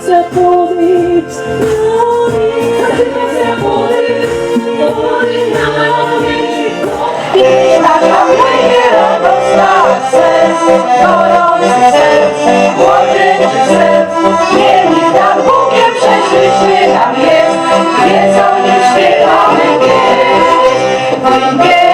się boli, boli, zaczyna się boli, boli nogi. I nasza będzie radosna sen, gorący sen, młodzieży sen. Niech nad Bogiem przeżyliśmy nam jest, wiedzą nie śpiewamy pieśń. Oj, pieśni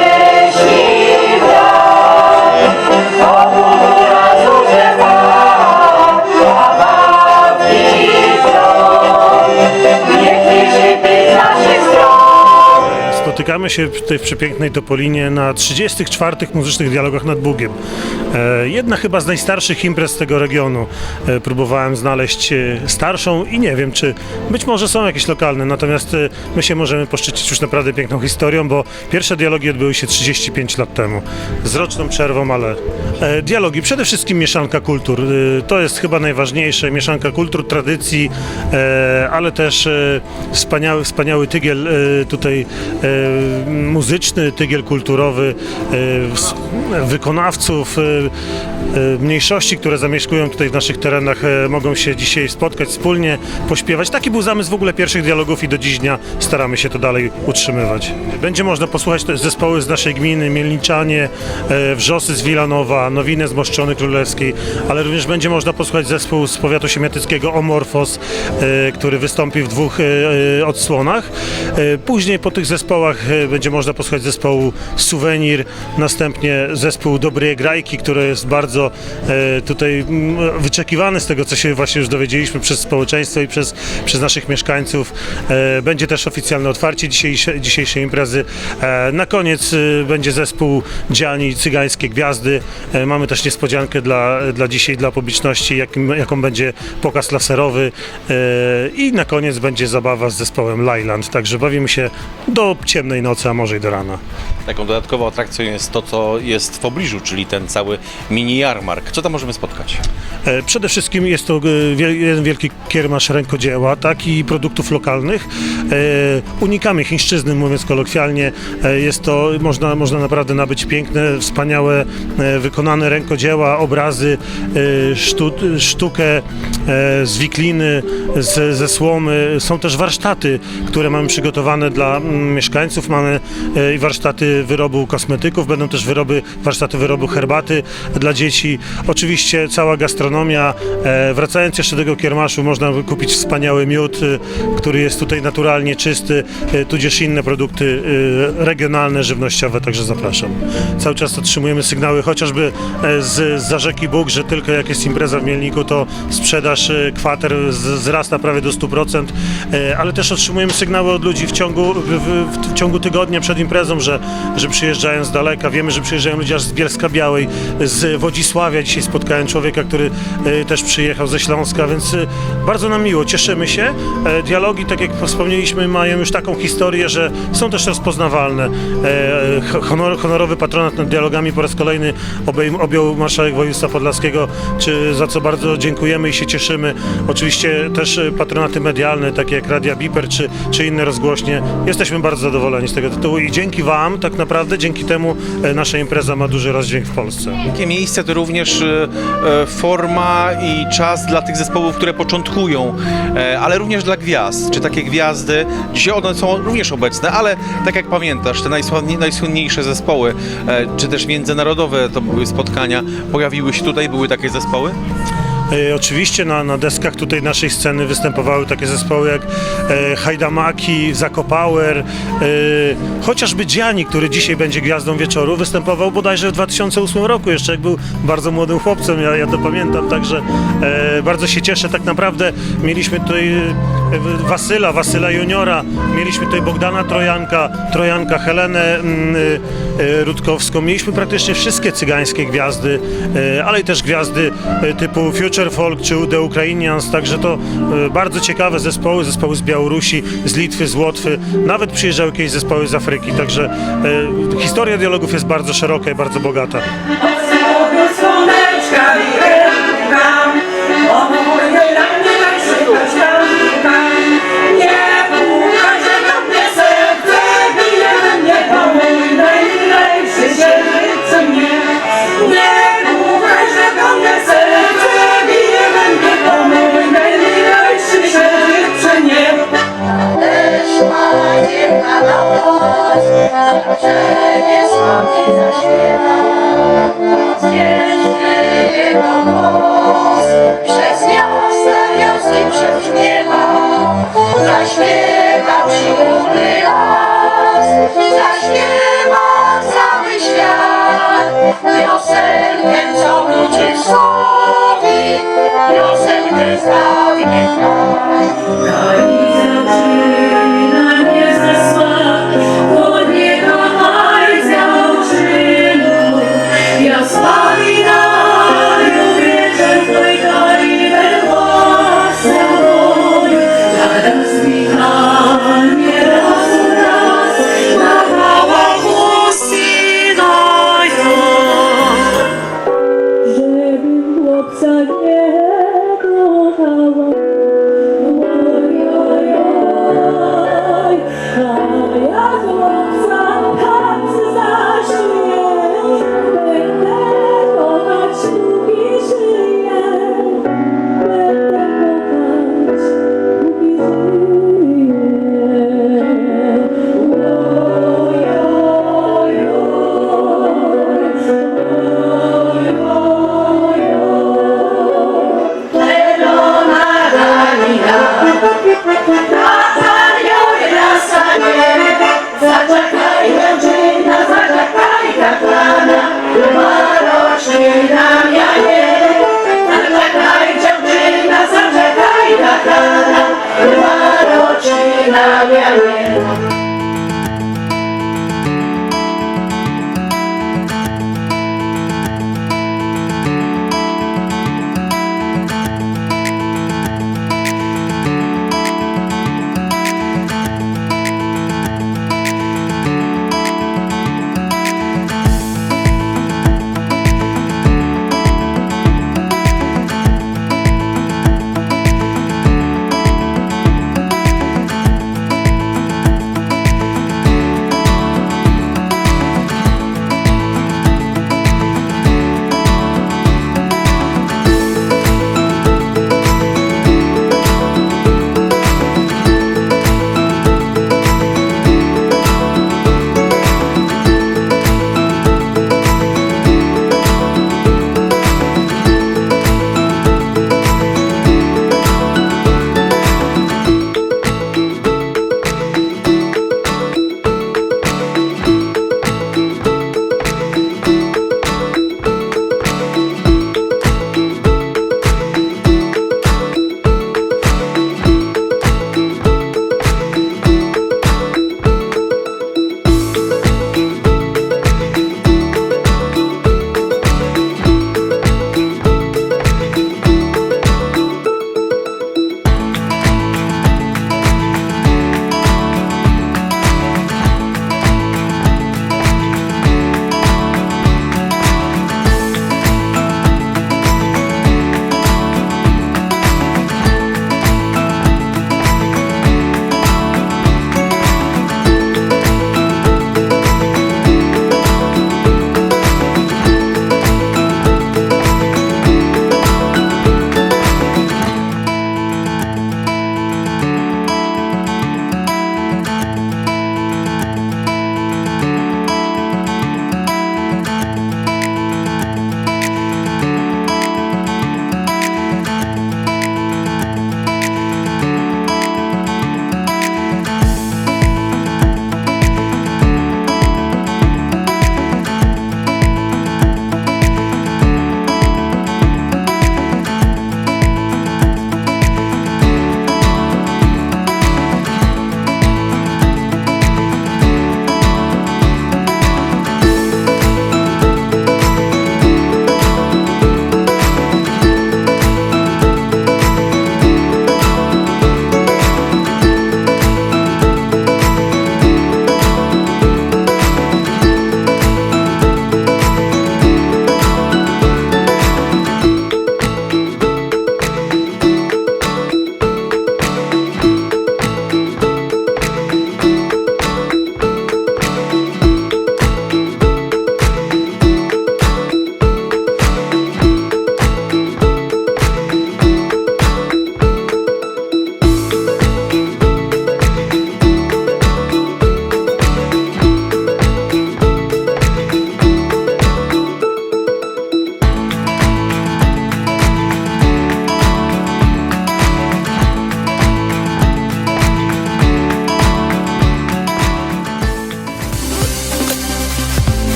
Spotykamy się tutaj w przepięknej Topolinie na 34. muzycznych dialogach nad Bugiem. E, jedna chyba z najstarszych imprez tego regionu. E, próbowałem znaleźć e, starszą i nie wiem, czy być może są jakieś lokalne, natomiast my się możemy poszczycić już naprawdę piękną historią, bo pierwsze dialogi odbyły się 35 lat temu. Z roczną przerwą, ale dialogi, przede wszystkim mieszanka kultur. To jest chyba najważniejsze, mieszanka kultur, tradycji, ale też wspaniały, wspaniały tygiel tutaj muzyczny, tygiel kulturowy, e, wykonawców, e, e, mniejszości, które zamieszkują tutaj w naszych terenach, mogą się dzisiaj spotkać wspólnie, pośpiewać. Taki był zamysł w ogóle pierwszych dialogów i do dziś dnia staramy się to dalej utrzymywać. Będzie można posłuchać zespoły z naszej gminy, Mielniczanie, Wrzosy z Wilanowa, Nowinę z Moszczony Królewskiej, ale również będzie można posłuchać zespół z powiatu siemiatyckiego Omorfos, który wystąpi w dwóch odsłonach. Później po tych zespołach będzie można posłuchać zespołu Suwenir, następnie zespół Dobrej Grajki, który jest bardzo e, tutaj wyczekiwany z tego, co się właśnie już dowiedzieliśmy przez społeczeństwo i przez, przez naszych mieszkańców. E, Będzie też oficjalne otwarcie dzisiejsze, dzisiejszej imprezy. E, Na koniec będzie zespół Dziani Cygańskie Gwiazdy. Mamy też niespodziankę dla, dla dzisiaj, dla publiczności, jakim, jaką będzie pokaz laserowy i na koniec będzie zabawa z zespołem Leyland. Także bawimy się do ciemnej nocy, a może i do rana. Taką dodatkową atrakcją jest to, co jest w pobliżu, czyli ten cały mini jarmark. Co tam możemy spotkać? E, Przede wszystkim jest to e, jeden wielki kiermasz rękodzieła, tak, i produktów lokalnych. E, Unikamy chińszczyzny, mówiąc kolokwialnie. Jest to, można, można naprawdę nabyć piękne, wspaniałe, wykonane rękodzieła, obrazy, sztu, sztukę z wikliny, z, ze słomy. Są też warsztaty, które mamy przygotowane dla mm, mieszkańców. Mamy e, i warsztaty wyrobu kosmetyków, będą też wyroby, warsztaty wyrobu herbaty dla dzieci. Oczywiście cała gastronomia. E, Wracając jeszcze do tego kiermaszu, można kupić wspaniały miód, e, który jest tutaj naturalnie czysty, e, tudzież inne produkty regionalne, żywnościowe, także zapraszam. Cały czas otrzymujemy sygnały chociażby z, z rzeki Bóg, że tylko jak jest impreza w Mielniku, to sprzedaż kwater wzrasta prawie do 100%, e, ale też otrzymujemy sygnały od ludzi w ciągu, w, w ciągu tygodnia przed imprezą, że, że przyjeżdżają z daleka. Wiemy, że przyjeżdżają ludzie aż z Bielska Białej, z Wodzisławia. Dzisiaj spotkałem człowieka, który e, też przyjechał ze Śląska, więc e, bardzo nam miło, cieszymy się. E, Dialogi, tak jak wspomnieliśmy, mają już taką historię, że są też rozpoznawalne. Honor, honorowy patronat nad dialogami po raz kolejny objął marszałek województwa podlaskiego, czy za co bardzo dziękujemy i się cieszymy. Oczywiście też patronaty medialne, takie jak Radia Biper, czy, czy inne rozgłośnie. Jesteśmy bardzo zadowoleni z tego tytułu i dzięki Wam, tak naprawdę, dzięki temu e, nasza impreza ma duży rozdźwięk w Polsce. Takie miejsce to również e, e, forma i czas dla tych zespołów, które początkują, ale również dla gwiazd. Czy takie gwiazdy, dzisiaj one są również obecne, ale tak jak pamiętasz, te najsłynniejsze zespoły, czy też międzynarodowe to były spotkania, pojawiły się tutaj, były takie zespoły? E, Oczywiście na, na deskach tutaj naszej sceny występowały takie zespoły jak e, Hajdamaki, Zakopower, e, chociażby Dziani, który dzisiaj będzie gwiazdą wieczoru, występował bodajże w 2008 roku, jeszcze jak był bardzo młodym chłopcem, ja, ja to pamiętam, także bardzo się cieszę. Tak naprawdę mieliśmy tutaj Wasyla, Wasyla Juniora, mieliśmy tutaj Bogdana Trojanka, Trojanka Helenę mm, Rutkowską, mieliśmy praktycznie wszystkie cygańskie gwiazdy, ale i też gwiazdy typu Future Folk czy The Ukrainians, także to e, bardzo ciekawe zespoły, zespoły z Białorusi, z Litwy, z Łotwy, nawet przyjeżdżały jakieś zespoły z Afryki, także e, historia dialogów jest bardzo szeroka i bardzo bogata. Słoneczka przez miasta wiosny przebrzmiewał, zaśpiewał siódmy las, zaśpiewał cały świat, piosenkę, co ludzie sławi, piosenkę z dawnych lat. No Amen.